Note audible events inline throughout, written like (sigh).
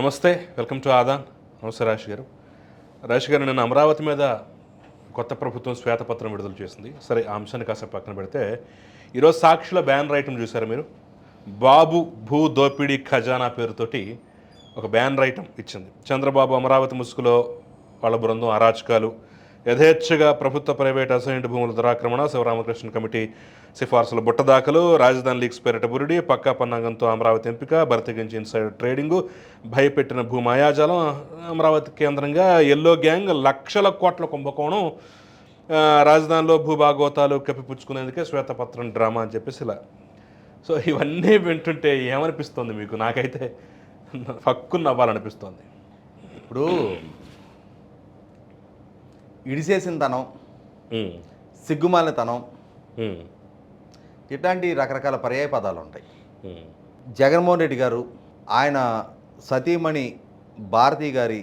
నమస్తే welcome to Aadan. నమస్తే రాజు గారు. రాజు గారు నేను అమరావతి మీద కొత్త ప్రభుత్వం శ్వేతపత్రం విడుదల చేసింది. సరే ఆ అంశాన్ని కాసేపు పక్కన పెడితే ఈరోజు సాక్షుల బ్యాన్ రైటం చూసారు మీరు? బాబు భూ దోపిడీ ఖజానా పేరుతోటి ఒక బ్యాన్ రైటం ఇచ్చింది. చంద్రబాబు అమరావతి ముసుగులో వాళ్ళ బృందం అరాచకాలు యథేచ్ఛగా ప్రభుత్వ ప్రైవేట్ అసైన్డ్ భూముల దురాక్రమణ శివరామకృష్ణ కమిటీ సిఫార్సుల బుట్టదాఖలు రాజధాని లీక్స్ పేరిట బురిడి పక్కా పన్నాగంతో అమరావతి ఎంపిక భర్తగించి ఇన్సైడ్ ట్రేడింగు భయపెట్టిన భూమాయాజాలం అమరావతి కేంద్రంగా ఎల్లో గ్యాంగ్ లక్షల కోట్ల కుంభకోణం రాజధానిలో భూభాగోతాలు కప్పిపుచ్చుకునేందుకే శ్వేతపత్రం డ్రామా అని చెప్పేసి ఇలా. సో ఇవన్నీ వింటుంటే ఏమనిపిస్తుంది మీకు? నాకైతే హక్కు నవ్వాలనిపిస్తుంది. ఇప్పుడు ఇడిసేసిన తనం ఉమ్, సిగ్గుమాలిన తనం ఉమ్, ఇట్లాంటి రకరకాల పర్యాయ పదాలు ఉంటాయి జగన్మోహన్ రెడ్డి గారు ఆయన సతీమణి భారతి గారి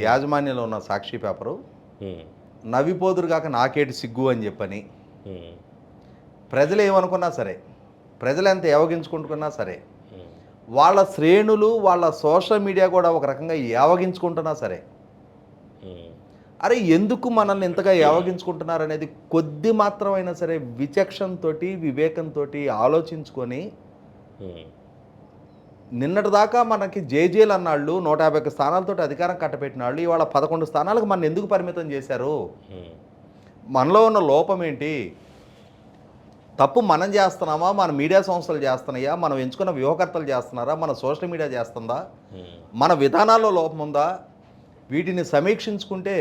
యాజమాన్యంలో ఉన్న సాక్షి పేపరు నవ్విపోదురు కాక నాకేటి సిగ్గు అని చెప్పని ప్రజలు ఏమనుకున్నా సరే ప్రజలు ఎంత యావగించుకుంటున్నా సరే వాళ్ళ శ్రేణులు వాళ్ళ సోషల్ మీడియా కూడా ఒక రకంగా యావగించుకుంటున్నా సరే అరే ఎందుకు మనల్ని ఇంతగా యావగించుకుంటున్నారు అనేది కొద్ది మాత్రమైనా సరే విచక్షణతోటి వివేకంతో ఆలోచించుకొని ఉమ్, నిన్నటిదాకా మనకి జేజేలు అన్నాళ్ళు నూట యాభై ఒక్క స్థానాలతో అధికారం కట్టబెట్టిన వాళ్ళు ఇవాళ పదకొండు స్థానాలకు మన ఎందుకు పరిమితం చేశారు? మనలో ఉన్న లోపం ఏంటి? తప్పు మనం చేస్తున్నామా? మన మీడియా సంస్థలు చేస్తున్నాయా? మనం ఎంచుకున్న వ్యూహకర్తలు చేస్తున్నారా? మన సోషల్ మీడియా చేస్తుందా? మన విధానాల్లో లోపం ఉందా? వీటిని సమీక్షించుకుంటే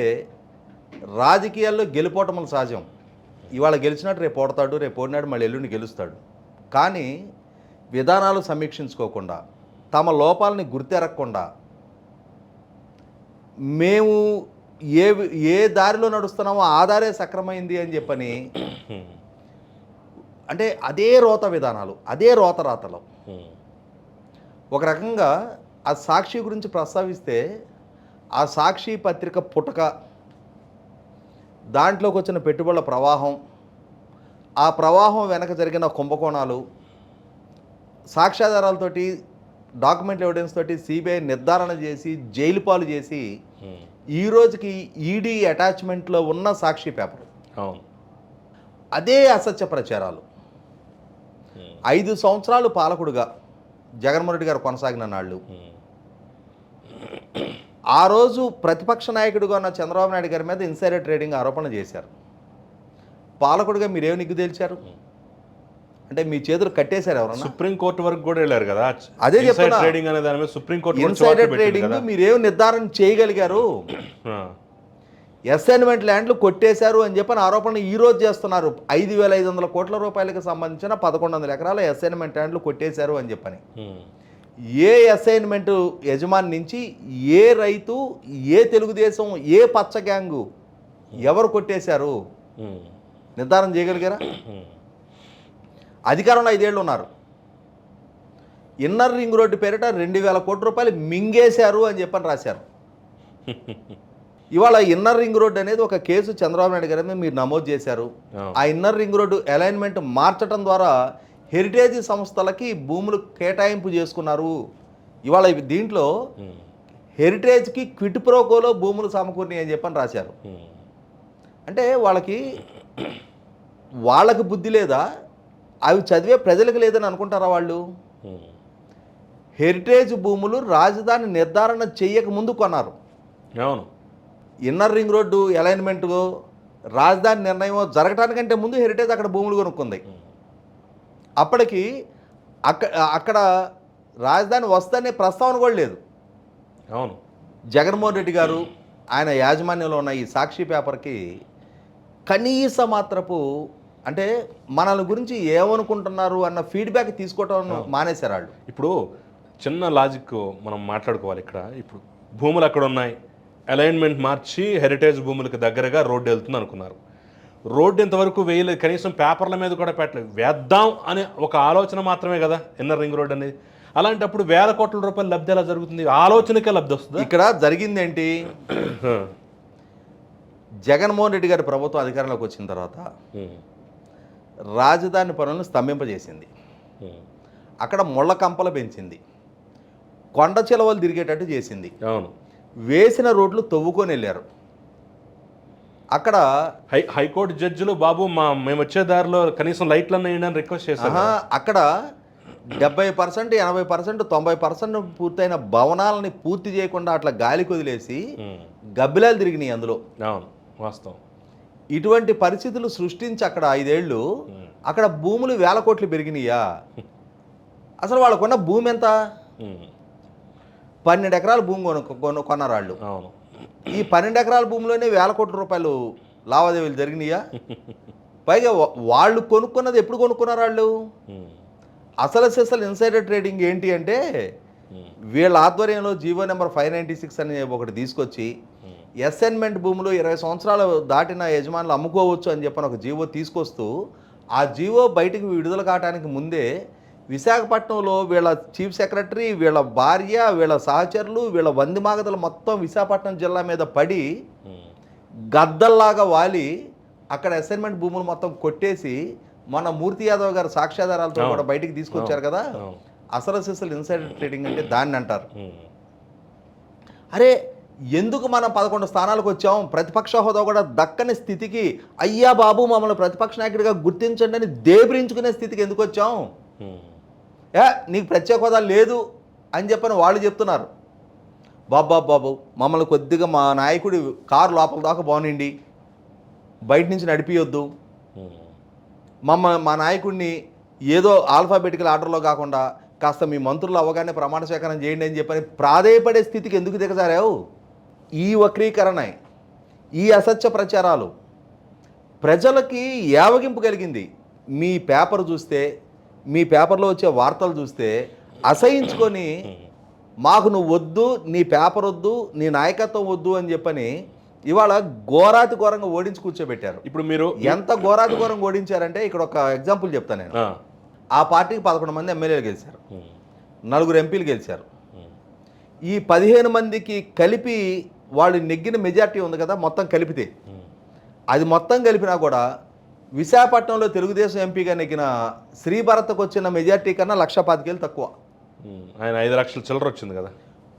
రాజకీయాల్లో గెలుపోవటములు సహజం. ఇవాళ గెలిచినట్టు రేపు ఓడతాడు రేపు ఓడినాడు మళ్ళీ ఎల్లుండి గెలుస్తాడు. కానీ విధానాలు సమీక్షించుకోకుండా తమ లోపాలని గుర్తెరగకుండా మేము ఏ ఏ దారిలో నడుస్తున్నామో ఆ దారే సక్రమైంది అని చెప్పని అంటే అదే రోత విధానాలు అదే రోత రాతలు. ఒక రకంగా ఆ సాక్షి గురించి ప్రస్తావిస్తే ఆ సాక్షి పత్రిక పుటక దాంట్లోకి వచ్చిన పెట్టుబడుల ప్రవాహం ఆ ప్రవాహం వెనక జరిగిన కుంభకోణాలు సాక్ష్యాధారాలతోటి డాక్యుమెంట్ ఎవిడెన్స్ తోటి సిబిఐ నిర్ధారణ చేసి జైలు పాలు చేసి ఉమ్, ఈ రోజుకి ఈడీ అటాచ్మెంట్లో ఉన్న సాక్షి పేపర్. అవును. అదే అసత్య ప్రచారాలు. ఉమ్, ఐదు సంవత్సరాలు పాలకుడుగా జగన్మోహన్ రెడ్డి గారు కొనసాగిన నాళ్ళు. ఉమ్, ఆ రోజు ప్రతిపక్ష నాయకుడిగా ఉన్న చంద్రబాబు నాయుడు గారి మీద ఇన్సైడర్ ట్రేడింగ్ ఆరోపణ చేశారు. పాలకుడిగా మీరేం నిగ్గు తేల్చారు? అంటే మీ చేతులు కట్టేశారు ఎవరన్నా? సుప్రీం కోర్టు వరకు కూడా వెళ్ళారు కదా. అదే చెప్తున్నా. ట్రేడింగ్ అనే దాని మీద సుప్రీం కోర్టు కూడా ఇన్సైడర్ ట్రేడింగ్ మీరేం నిర్ధారణ చేయగలిగారు? అసైన్మెంట్ ల్యాండ్లు కొట్టేశారు అని చెప్పని ఆరోపణ ఈ రోజు చేస్తున్నారు. ఐదు వేల ఐదు వందల కోట్ల రూపాయలకు సంబంధించిన పదకొండు వందల ఎకరాల అసైన్మెంట్ ల్యాండ్లు కొట్టేశారు అని చెప్పని. ఏ అసైన్మెంట్ యజమాని నుంచి ఏ రైతు ఏ తెలుగుదేశం ఏ పచ్చ గ్యాంగు ఎవరు కొట్టేశారు? నిర్ధారణ చేయగలిగారా? అధికారంలో ఐదేళ్ళు ఉన్నారు. ఇన్నర్ రింగ్ రోడ్డు పేరిట రెండు వేల కోట్ల రూపాయలు మింగేశారు అని చెప్పని రాశారు. ఇవాళ ఇన్నర్ రింగ్ రోడ్డు అనేది ఒక కేసు చంద్రబాబు నాయుడు గారి మీద మీరు నమోదు చేశారు. ఆ. ఇన్నర్ రింగ్ రోడ్డు అలైన్మెంట్ మార్చడం ద్వారా హెరిటేజ్ సంస్థలకి భూములు కేటాయింపు చేసుకున్నారు. ఇవాళ ఇవి దీంట్లో హెరిటేజ్కి క్విట్ ప్రోకోలో భూములు సమకూరినాయి అని చెప్పని రాశారు. అంటే వాళ్ళకి వాళ్ళకి బుద్ధి లేదా? అవి చదివే ప్రజలకు లేదని అనుకుంటారా వాళ్ళు? హెరిటేజ్ భూములు రాజధాని నిర్ధారణ చేయక ముందు కొన్నారు. అవును. ఇన్నర్ రింగ్ రోడ్డు అలైన్మెంట్ రాజధాని నిర్ణయం జరగటానికంటే ముందు హెరిటేజ్ అక్కడ భూములు కొనుక్కుంది. అప్పటికి అక్కడ అక్కడ రాజధాని వస్తనే ప్రస్తావన కూడా లేదు. అవును. జగన్మోహన్ రెడ్డి గారు ఆయన యాజమాన్యంలో ఉన్న ఈ సాక్షి పేపర్కి కనీస మాత్రపు అంటే మనల్ని గురించి ఏమనుకుంటున్నారు అన్న ఫీడ్బ్యాక్ తీసుకోవటం మానేశారు వాళ్ళు. ఇప్పుడు చిన్న లాజిక్ మనం మాట్లాడుకోవాలి ఇక్కడ. ఇప్పుడు భూములు అక్కడ ఉన్నాయి. అలైన్మెంట్ మార్చి హెరిటేజ్ భూములకు దగ్గరగా రోడ్డు వెళ్తుంది అనుకున్నారు. రోడ్డు ఇంతవరకు వేయలేదు కనీసం పేపర్ల మీద కూడా పెట్టలేదు. వేద్దాం అనే ఒక ఆలోచన మాత్రమే కదా ఇన్నర్ రింగ్ రోడ్ అనేది. అలాంటప్పుడు వేల కోట్ల రూపాయల లబ్ధి ఎలా జరుగుతుంది? ఆలోచనకే లబ్ధి వస్తుందా? ఇక్కడ జరిగిందేంటి? జగన్మోహన్ రెడ్డి గారి ప్రభుత్వం అధికారంలోకి వచ్చిన తర్వాత రాజధాని పనులను స్తంభింపజేసింది. అక్కడ ముళ్ళ కంపలు పెంచింది. కొండ చిలవలు తిరిగేటట్టు చేసింది. అవును. వేసిన రోడ్లు తవ్వుకొని వెళ్ళారు. అక్కడ హై హైకోర్టు జడ్జిలు బాబు మా మేము వచ్చే దారిలో కనీసం లైట్లన్న వేయండి అని రిక్వెస్ట్ ఆహా, అక్కడ డెబ్బై పర్సెంట్ ఎనభై పర్సెంట్ తొంభై పర్సెంట్ పూర్తయిన భవనాలని పూర్తి చేయకుండా అట్లా గాలికి వదిలేసి గబ్బిలాలు తిరిగినాయి అందులో. అవును వాస్తవం. ఇటువంటి పరిస్థితులు సృష్టించి అక్కడ ఐదేళ్ళు అక్కడ భూములు వేల కోట్లు పెరిగినాయా? అసలు వాళ్ళకున్న భూమి ఎంత? పన్నెండు ఎకరాల భూమి కొను కొను- కొన్నారు వాళ్ళు అవును. ఈ పన్నెండు ఎకరాల భూమిలోనే వేల కోట్ల రూపాయలు లావాదేవీలు జరిగినాయా? పైగా వాళ్ళు కొనుక్కున్నది ఎప్పుడు కొనుక్కున్నారు వాళ్ళు? అసలు అసలు ఇన్సైడర్ ట్రేడింగ్ ఏంటి అంటే వీళ్ళ ఆధ్వర్యంలో GO number five ninety six అని ఒకటి తీసుకొచ్చి అసైన్మెంట్ భూములు ఇరవై సంవత్సరాలు దాటిన యజమానులు అమ్ముకోవచ్చు అని చెప్పని ఒక జీవో తీసుకొస్తూ ఆ జీవో బయటికి విడుదల కావడానికి ముందే విశాఖపట్నంలో వీళ్ళ చీఫ్ సెక్రటరీ వీళ్ళ భార్య వీళ్ళ సహచరులు వీళ్ళ వంది మాగతలు మొత్తం విశాఖపట్నం జిల్లా మీద పడి ఉమ్, గద్దల్లాగా వాలి అక్కడ అసైన్మెంట్ భూములు మొత్తం కొట్టేసి మన మూర్తి యాదవ్ గారు సాక్ష్యాధారాలతో కూడా బయటికి తీసుకొచ్చారు కదా? అవును అసలు ఇన్సైడర్ ట్రేడింగ్ అంటే దాన్ని అంటారు. అరే ఎందుకు మనం పదకొండు స్థానాలకు వచ్చాం? ప్రతిపక్ష హోదా కూడా దక్కని స్థితికి అయ్యా బాబు మమ్మల్ని ప్రతిపక్ష నాయకుడిగా గుర్తించండి అని దేబరించుకునే స్థితికి ఎందుకు వచ్చాం? ఏ నీకు ప్రత్యేక హోదా లేదు అని చెప్పని వాళ్ళు చెప్తున్నారు. బాబా బాబు మమ్మల్ని కొద్దిగా మా నాయకుడి కారు లోపల దాకా బాగునండి బయట నుంచి నడిపియొద్దు. మమ్మ మా నాయకుడిని ఏదో ఆల్ఫాబెటికల్ ఆర్డర్లో కాకుండా కాస్త మీ మంత్రులు అవగానే ప్రమాణ స్వీకారం చేయండి అని చెప్పని ప్రాధేయపడే స్థితికి ఎందుకు దిగజారావు? ఈ వక్రీకరణ ఈ అసత్య ప్రచారాలు ప్రజలకి యావగింపు కలిగింది. మీ పేపర్ చూస్తే మీ పేపర్లో వచ్చే వార్తలు చూస్తే అసహించుకొని మాకు నువ్వు వద్దు నీ పేపర్ వద్దు నీ నాయకత్వం వద్దు అని చెప్పని ఇవాళ ఘోరాతి ఘోరంగా ఓడించి కూర్చోబెట్టారు. ఇప్పుడు మీరు ఎంత ఘోరాతి ఘోరంగా ఓడించారంటే ఇక్కడ ఒక ఎగ్జాంపుల్ చెప్తాను నేను. ఆ, పార్టీకి పదకొండు మంది ఎమ్మెల్యేలు గెలిచారు. నలుగురు ఎంపీలు గెలిచారు. ఈ పదిహేను మందికి కలిపి వాళ్ళు నెగ్గిన మెజార్టీ ఉంది కదా మొత్తం కలిపితే. అది మొత్తం కలిపినా కూడా విశాఖపట్నంలో తెలుగుదేశం ఎంపీగా నెగ్గిన శ్రీభరత్కు వచ్చిన మెజార్టీ కన్నా లక్ష పాతికేలు తక్కువ. ఆయన ఐదు లక్షల చిల్లర వచ్చింది కదా.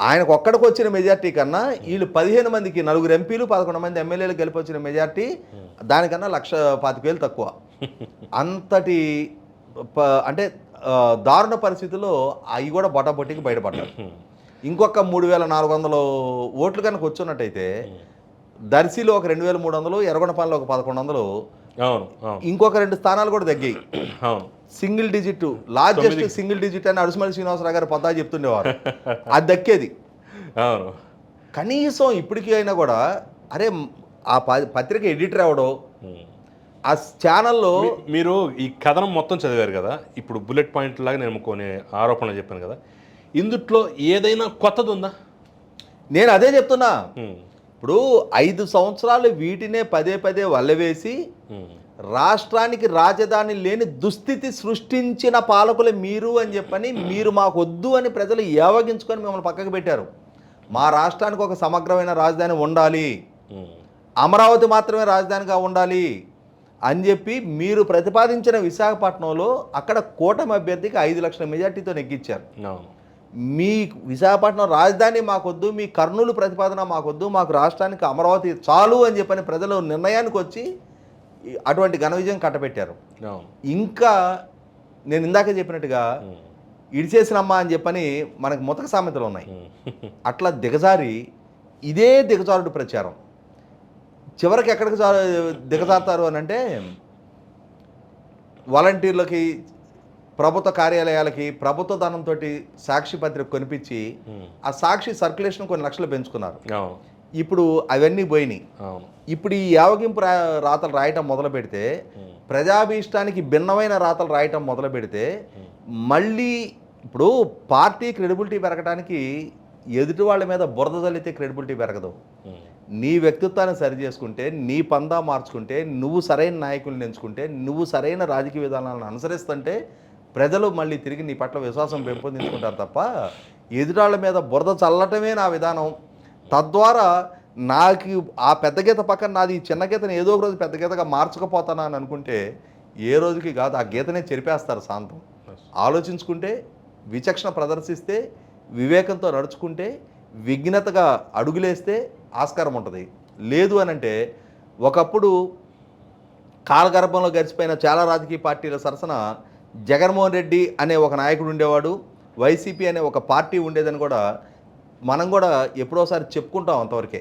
ఆయనకు ఒక్కడికి వచ్చిన మెజార్టీ కన్నా వీళ్ళు పదిహేను మందికి నలుగురు ఎంపీలు పదకొండు మంది ఎమ్మెల్యేలు కలిపి వచ్చిన మెజార్టీ దానికన్నా లక్ష పాతికేలు తక్కువ. (laughs) అంతటి అంటే దారుణ పరిస్థితుల్లో అవి కూడా బొటాబొట్టికి బయటపడ్డారు. ఇంకొక మూడు వేల నాలుగు వందలు ఓట్లు కనుక వచ్చున్నట్టయితే దర్శిలో ఒక రెండు వేల మూడు వందలు ఎర్రగొండపాలెంలో ఒక పదకొండు వందలు ఇంకొక రెండు స్థానాలు కూడా తగ్గాయి. అవును. Single digit largest single digit అని అడుసుమల్లి శ్రీనివాసరావు గారు పొద్దా చెప్తుండేవారు. (laughs) అది దక్కేది. అవును. కనీసం ఇప్పటికీ అయినా కూడా అరే ఆ పత్రిక ఎడిటర్ ఉమ్. ఆ ఛానల్లో మీరు ఈ కథనం మొత్తం చదివారు కదా? ఇప్పుడు బుల్లెట్ పాయింట్ లాగా నేను కొన్ని ఆరోపణలు చెప్పాను కదా? ఇందుట్లో ఏదైనా కొత్తది ఉందా నేను అదే చెప్తున్నా. ఇప్పుడు ఐదు సంవత్సరాలు వీటినే పదే పదే వల్లవేసి రాష్ట్రానికి రాజధాని లేని దుస్థితి సృష్టించిన పాలకులు మీరు అని చెప్పని మీరు మాకు వద్దు అని ప్రజలు ఏవగించుకొని మిమ్మల్ని పక్కకు పెట్టారు. మా రాష్ట్రానికి ఒక సమగ్రమైన రాజధాని ఉండాలి. అమరావతి మాత్రమే రాజధానిగా ఉండాలి అని చెప్పి మీరు ప్రతిపాదించిన విశాఖపట్నంలో అక్కడ కూటమి అభ్యర్థికి ఐదు లక్షల మెజార్టీతో నెగ్గించారు. మీ విశాఖపట్నం రాజధాని మాకొద్దు మీ కర్నూలు ప్రతిపాదన మాకొద్దు మాకు రాష్ట్రానికి అమరావతి చాలు అని చెప్పని ప్రజలు నిర్ణయానికి వచ్చి అటువంటి ఘన విజయం కట్టబెట్టారు. ఇంకా నేను ఇందాక చెప్పినట్టుగా ఉమ్, ఇడిచేసినమ్మా అని చెప్పని మనకు ముతక సామెతలు ఉన్నాయి. ఉమ్, (laughs) అట్లా దిగజారి ఇదే దిగజారుడు ప్రచారం. చివరికి ఎక్కడికి దిగజారుతారు అని అంటే వాలంటీర్లకి ప్రభుత్వ కార్యాలయాలకి ప్రభుత్వ ధనంతో సాక్షి పత్రిక కొనిపించి ఉమ్, ఆ సాక్షి సర్క్యులేషన్ కొన్ని లక్షలు పెంచుకున్నారు. ఇప్పుడు అవన్నీ పోయినాయి. ఇప్పుడు ఈ యావగింపు రాతలు రాయటం మొదలు పెడితే ఉమ్, ప్రజాభీష్టానికి భిన్నమైన రాతలు రాయటం మొదలు పెడితే మళ్ళీ ఇప్పుడు పార్టీ క్రెడిబిలిటీ పెరగడానికి ఎదుటి వాళ్ళ మీద బురద చల్లితే క్రెడిబిలిటీ పెరగదు. నీ వ్యక్తిత్వాన్ని సరి చేసుకుంటే నీ పందా మార్చుకుంటే నువ్వు సరైన నాయకుల్ని ఎంచుకుంటే నువ్వు సరైన రాజకీయ విధానాలను అనుసరిస్తుంటే ప్రజలు మళ్ళీ తిరిగి నీ పట్ల విశ్వాసం పెంపొందించుకుంటారు తప్ప ఎదుటాళ్ళ మీద బురద చల్లటమే నా విధానం. తద్వారా నాకు ఆ పెద్ద గీత పక్కన నాది చిన్న గీతను ఏదో ఒక రోజు పెద్ద గీతగా మార్చకపోతానా అని అనుకుంటే ఏ రోజుకి కాదు ఆ గీతనే చెరిపేస్తారు శాంతం ఆలోచించుకుంటే విచక్షణ ప్రదర్శిస్తే వివేకంతో నడుచుకుంటే విఘ్నతగా అడుగులేస్తే ఆస్కారం ఉంటుంది. లేదు అని అంటే ఒకప్పుడు కాలగర్భంలో గడిచిపోయిన చాలా రాజకీయ పార్టీల సరసన జగన్మోహన్ రెడ్డి అనే ఒక నాయకుడు ఉండేవాడు వైసీపీ అనే ఒక పార్టీ ఉండేదని కూడా మనం కూడా ఎప్పుడోసారి చెప్పుకుంటాం అంతవరకే.